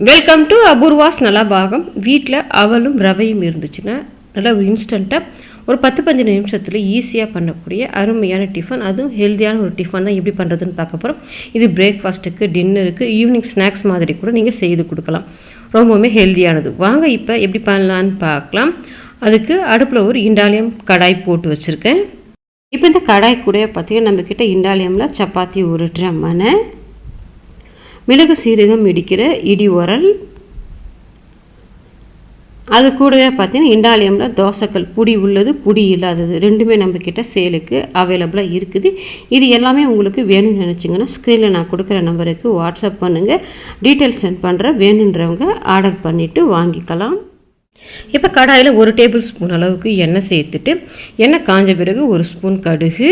Welcome to Apoorva's Nalabagam வீட்டில் அவலும் ரவையும் இருந்துச்சுன்னா நல்லா ஒரு இன்ஸ்டண்ட்டாக ஒரு பத்து பதினஞ்சு நிமிஷத்தில் ஈஸியாக பண்ணக்கூடிய அருமையான டிஃபன் அதுவும் ஹெல்த்தியான ஒரு டிஃபன் தான் எப்படி பண்ணுறதுன்னு பார்க்க போகிறோம் இது பிரேக்ஃபாஸ்ட்டுக்கு டின்னருக்கு ஈவினிங் ஸ்நாக்ஸ் மாதிரி கூட நீங்கள் செய்து கொடுக்கலாம். ரொம்பவுமே ஹெல்த்தியானது வாங்க இப்போ எப்படி பண்ணலான்னு பார்க்கலாம். அதுக்கு அடுப்பில் ஒரு இண்டாலியம் கடாய் போட்டு வச்சுருக்கேன். இப்போ இந்த கடாய் கூட பார்த்தீங்கன்னா நம்மக்கிட்ட இண்டாலியமில் சப்பாத்தி உருட்டுற மனை மிளகு சீரகம் இடிக்கிற இடி உரல். அது கூடவே பார்த்தீங்கன்னா இண்டாலியமில் தோசைக்கல் புடி உள்ளது புடி இல்லாதது ரெண்டுமே நம்மக்கிட்ட சேலுக்கு அவைலபிளாக இருக்குது. இது எல்லாமே உங்களுக்கு வேணும்னு நினச்சிங்கன்னா ஸ்க்ரீனில் நான் கொடுக்குற நம்பருக்கு வாட்ஸ்அப் பண்ணுங்கள் டீட்டெயில்ஸ் சென்ட் பண்ணுறேன் வேணுன்றவங்க ஆர்டர் பண்ணிவிட்டு வாங்கிக்கலாம். இப்போ கடாயில் ஒரு டேபிள் ஸ்பூன் அளவுக்கு எண்ணெய் சேர்த்துட்டு எண்ணெய் காஞ்ச பிறகு ஒரு ஸ்பூன் கடுகு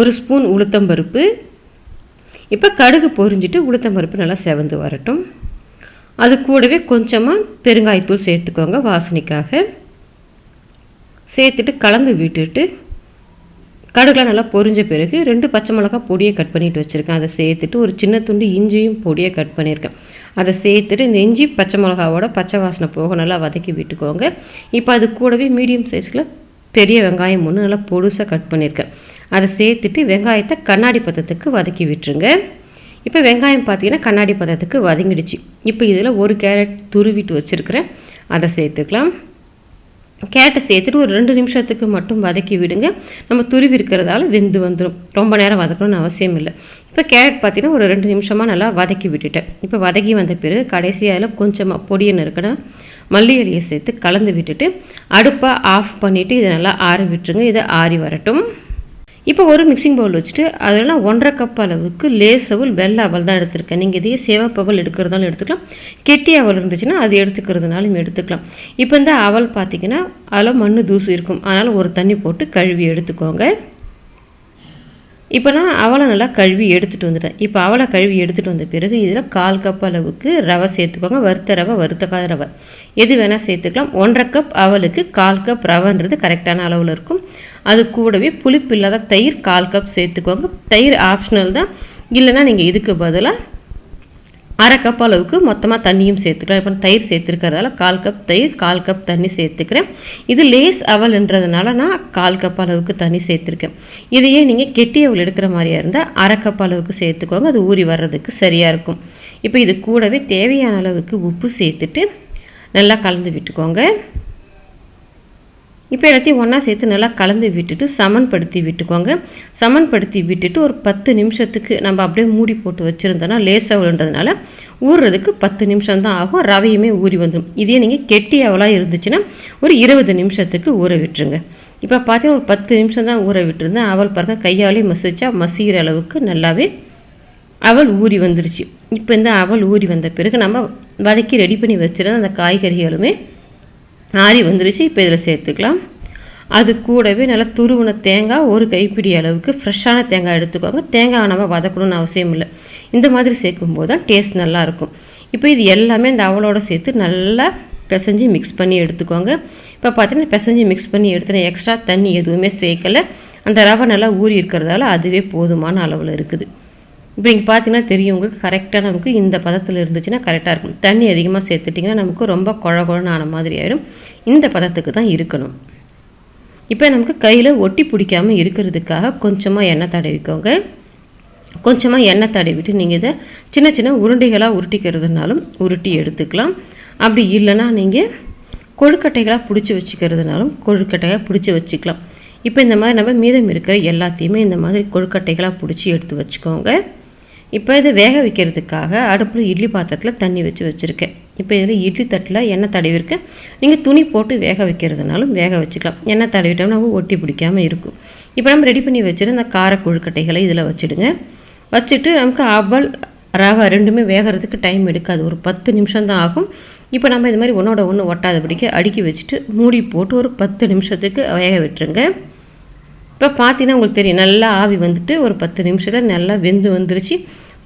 ஒரு ஸ்பூன் உளுத்தம்பருப்பு இப்போ கடுகு பொரிஞ்சிட்டு உளுத்தம்பருப்பு நல்லா செவந்து வரட்டும். அது கூடவே கொஞ்சமாக பெருங்காயத்தூள் சேர்த்துக்கோங்க வாசனைக்காக. சேர்த்துட்டு கலந்து விட்டுட்டு கடுகுலாம் நல்லா பொரிஞ்ச பிறகு ரெண்டு பச்சை மிளகா பொடியை கட் பண்ணிட்டு வச்சுருக்கேன். அதை சேர்த்துட்டு ஒரு சின்ன துண்டு இஞ்சியும் பொடியை கட் பண்ணியிருக்கேன் அதை சேர்த்துட்டு இந்த இஞ்சி பச்சை மிளகாவோட பச்சை வாசனை போக நல்லா வதக்கி விட்டுக்கோங்க. இப்போ அது கூடவே மீடியம் சைஸில் பெரிய வெங்காயம் ஒன்று நல்லா பொடுசாக கட் பண்ணியிருக்கேன் அதை சேர்த்துட்டு வெங்காயத்தை கண்ணாடி பதத்துக்கு வதக்கி விட்டுருங்க. இப்போ வெங்காயம் பார்த்தீங்கன்னா கண்ணாடி பதத்துக்கு வதங்கிடுச்சு. இப்போ இதில் ஒரு கேரட் துருவிட்டு வச்சுருக்கிறேன். அதை சேர்த்துக்கலாம். கேரட்டை சேர்த்துட்டு ஒரு ரெண்டு நிமிஷத்துக்கு மட்டும் வதக்கி விடுங்க. நம்ம துருவி இருக்கிறதால வெந்து வந்துடும் ரொம்ப நேரம் வதக்கணும்னு அவசியம் இல்லை. இப்போ கேரட் பார்த்தீங்கன்னா ஒரு ரெண்டு நிமிஷமாக நல்லா வதக்கி விட்டுட்டேன். இப்போ வதக்கி வந்த பிறகு கடைசியாக அதில் கொஞ்சமாக பொடியை நறுக்கணும் மல்லி இலையை சேர்த்து கலந்து விட்டுட்டு அடுப்பை ஆஃப் பண்ணிவிட்டு இதை நல்லா ஆற விட்டுருங்க. இதை ஆறி வரட்டும். இப்போ ஒரு மிக்சிங் பவுல் வச்சுட்டு அதெல்லாம் ஒன்றரை கப் அளவுக்கு லேஸ் அவல் வெள்ளை அவல் தான் எடுத்திருக்கேன். நீங்கள் இதையே சேவப்பு அவல் எடுக்கிறதாலும் எடுத்துக்கலாம். கெட்டி அவல் இருந்துச்சுன்னா அது எடுத்துக்கிறதுனாலும் எடுத்துக்கலாம். இப்போ இந்த அவல் பார்த்தீங்கன்னா அதில் மண் தூசு இருக்கும். அதனால் ஒரு தண்ணி போட்டு கழுவி எடுத்துக்கோங்க. இப்போ நான் அவளை நல்லா கழுவி எடுத்துகிட்டு வந்துட்டேன். இப்போ அவளை கழுவி எடுத்துகிட்டு வந்த பிறகு இதில் கால் கப் அளவுக்கு ரவை சேர்த்துக்கோங்க. வறுத்த ரவை வறுத்தக்காத ரவை. எது வேணால் சேர்த்துக்கலாம். ஒன்றரை கப் அவளுக்கு கால் கப் ரவைன்றது கரெக்டான அளவில் இருக்கும். அது கூடவே புளிப்பு இல்லாத தயிர் கால் கப் சேர்த்துக்கோங்க. தயிர் ஆப்ஷனல் தான். இல்லைன்னா நீங்கள் இதுக்கு பதிலாக அரை கப் அளவுக்கு மொத்தமாக தண்ணியும் சேர்த்துக்கலாம். இப்போ தயிர் சேர்த்துருக்கிறதால கால் கப் தயிர் கால் கப் தண்ணி சேர்த்துக்கிறேன். இது லேஸ் அவல்ன்றதுனால நான் கால் கப் அளவுக்கு தண்ணி சேர்த்துருக்கேன். இதையே நீங்கள் கெட்டி அவள் எடுக்கிற மாதிரியா இருந்தால் அரை கப் அளவுக்கு சேர்த்துக்கோங்க. அது ஊறி வர்றதுக்கு சரியாக இருக்கும். இப்போ இது கூடவே தேவையான அளவுக்கு உப்பு சேர்த்துட்டு நல்லா கலந்து விட்டுக்கோங்க. இப்போ எல்லாத்தையும் ஒன்றா சேர்த்து நல்லா கலந்து விட்டுட்டு சமன்படுத்தி விட்டுக்கோங்க. சமன்படுத்தி விட்டுட்டு ஒரு பத்து நிமிஷத்துக்கு நம்ம அப்படியே மூடி போட்டு வச்சுருந்தோன்னா லேசாக விழுன்றதுனால ஊறுறதுக்கு பத்து நிமிஷம் தான் ஆகும். ரவையுமே ஊறி வந்துடும் இதே நீங்கள் கெட்டி அவளாக இருந்துச்சுன்னா ஒரு இருபது நிமிஷத்துக்கு ஊற விட்டுருங்க. இப்போ பார்த்தீங்கன்னா ஒரு பத்து நிமிஷம் தான் ஊற விட்டுருந்தேன். அவள் பாருங்க கையாலே மசிச்சா மசிகிற அளவுக்கு நல்லாவே அவள் ஊறி வந்துருச்சு. இப்போ இந்த அவள் ஊறி வந்த பிறகு நம்ம வதக்கி ரெடி பண்ணி வச்சுருந்த அந்த காய்கறிகளுமே ஆறி வந்துருச்சு இப்போ இதில் சேர்த்துக்கலாம். அது கூடவே நல்லா துருவின தேங்காய் ஒரு கைப்பிடி அளவுக்கு ஃப்ரெஷ்ஷான தேங்காய் எடுத்துக்கோங்க. தேங்காய் நம்ம வதக்கணும்னு அவசியம் இல்லை. இந்த மாதிரி சேர்க்கும்போது தான் டேஸ்ட் நல்லாயிருக்கும் இப்போ இது எல்லாமே இந்த அவளோட சேர்த்து நல்லா பிசைஞ்சு மிக்ஸ் பண்ணி எடுத்துக்கோங்க. இப்போ பார்த்தீங்கன்னா பிசைஞ்சு மிக்ஸ் பண்ணி எடுத்துனா எக்ஸ்ட்ரா தண்ணி எதுவுமே சேர்க்கலை. அந்த ரவை நல்லா ஊறி இருக்கிறதால அதுவே போதுமான அளவில் இருக்குது. இப்போ இங்கே பார்த்தீங்கன்னா தெரியும் உங்களுக்கு கரெக்டாக நமக்கு இந்த பதத்தில் இருந்துச்சுன்னா கரெக்டாக இருக்கும். தண்ணி அதிகமாக சேர்த்துட்டிங்கன்னா நமக்கு ரொம்ப குழ குழன்னு ஆன மாதிரி ஆயிடும். இந்த பதத்துக்கு தான் இருக்கணும். இப்போ நமக்கு கையில் ஒட்டி பிடிக்காமல் இருக்கிறதுக்காக கொஞ்சமாக எண்ணெய் தடவிக்கோங்க. கொஞ்சமாக எண்ணெய் தடவிட்டு நீங்கள் இதை சின்ன சின்ன உருண்டைகளாக உருட்டிக்கிறதுனாலும் உருட்டி எடுத்துக்கலாம். அப்படி இல்லைன்னா நீங்கள் கொழுக்கட்டைகளாக பிடிச்சி வச்சுக்கிறதுனாலும் கொழுக்கட்டையாக பிடிச்சி வச்சுக்கலாம். இப்போ இந்த மாதிரி நம்ம மீதம் இருக்கிற எல்லாத்தையுமே இந்த மாதிரி கொழுக்கட்டைகளாக பிடிச்சி எடுத்து வச்சுக்கோங்க. இப்போ இதை வேக வைக்கிறதுக்காக அடுப்பில் இட்லி பாத்திரத்தில் தண்ணி வச்சு வச்சுருக்கேன். இப்போ இதில் இட்லி தட்டில் எண்ணெய் தடவிருக்கு நீங்கள் துணி போட்டு வேக வைக்கிறதுனாலும் வேக வச்சுக்கலாம். எண்ணெய் தடவிட்டோம்னா ஒட்டி பிடிக்காமல் இருக்கும். இப்போ நம்ம ரெடி பண்ணி வச்சுருந்த கார கொழுக்கட்டைகளை இதில் வச்சுடுங்க. வச்சுட்டு நமக்கு அவல் ரவை ரெண்டுமே வேகிறதுக்கு டைம் எடுக்காது. ஒரு பத்து நிமிஷம் தான் ஆகும். இப்போ நம்ம இது மாதிரி ஒன்றோட ஒன்று ஒட்டாதபடிக்கு அடுக்கி வச்சுட்டு மூடி போட்டு ஒரு பத்து நிமிஷத்துக்கு வேக விட்டுருங்க. இப்போ பார்த்தீங்கன்னா உங்களுக்கு தெரியும் நல்லா ஆவி வந்துட்டு ஒரு பத்து நிமிஷத்தில் நல்லா வெந்து வந்துருச்சு.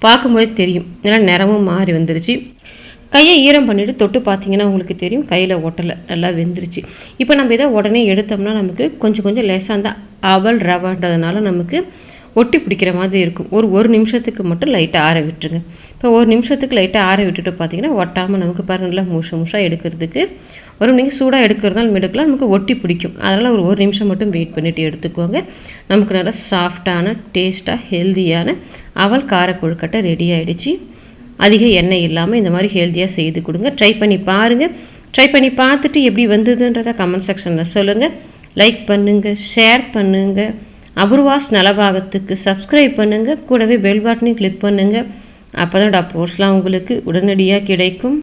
பார்க்கும்போது தெரியும். ஏன்னா நிறமும் மாறி வந்துருச்சு. கையை ஈரம் பண்ணிவிட்டு தொட்டு பார்த்தீங்கன்னா உங்களுக்கு தெரியும் கையில் ஒட்டலை. நல்லா வெந்துருச்சு. இப்போ நம்ம இதை உடனே எடுத்தோம்னா நமக்கு கொஞ்சம் கொஞ்சம் லேசாக அந்த அவல் ரவன்றதுனால நமக்கு ஒட்டி பிடிக்கிற மாதிரி இருக்கும். ஒரு ஒரு நிமிஷத்துக்கு மட்டும் லைட்டாக ஆற விட்டுருங்க. இப்போ ஒரு நிமிஷத்துக்கு லைட்டாக ஆற விட்டுட்டு பார்த்தீங்கன்னா ஒட்டாமல் நமக்கு பாருங்கள் நல்லா முஷ முஷாக எடுக்கிறதுக்கு. ஒரு நீங்கள் சூடாக எடுக்கிறதால எடுக்கலாம் நமக்கு ஒட்டி பிடிக்கும். அதனால் ஒரு ஒரு நிமிஷம் மட்டும் வெயிட் பண்ணிவிட்டு எடுத்துக்கோங்க. நமக்கு நல்லா சாஃப்டான டேஸ்ட்டாக ஹெல்த்தியான அவல் கார கொழுக்கட்டை ரெடி ஆகிடுச்சு அதிக எண்ணெய் இல்லாமல் இந்த மாதிரி ஹெல்த்தியாக செய்து கொடுங்க. ட்ரை பண்ணி பாருங்கள் ட்ரை பண்ணி பார்த்துட்டு எப்படி வந்ததுன்றதை கமெண்ட் செக்ஷனில் சொல்லுங்கள் லைக் பண்ணுங்கள் ஷேர் பண்ணுங்கள் அபூர்வாஸ் நலபாகத்துக்கு சப்ஸ்கிரைப் பண்ணுங்கள் கூடவே பெல் பட்டனையும் கிளிக் பண்ணுங்கள் அப்போ தான் டாக்டர்ஸ்லாம் உங்களுக்கு உடனடியாக கிடைக்கும்.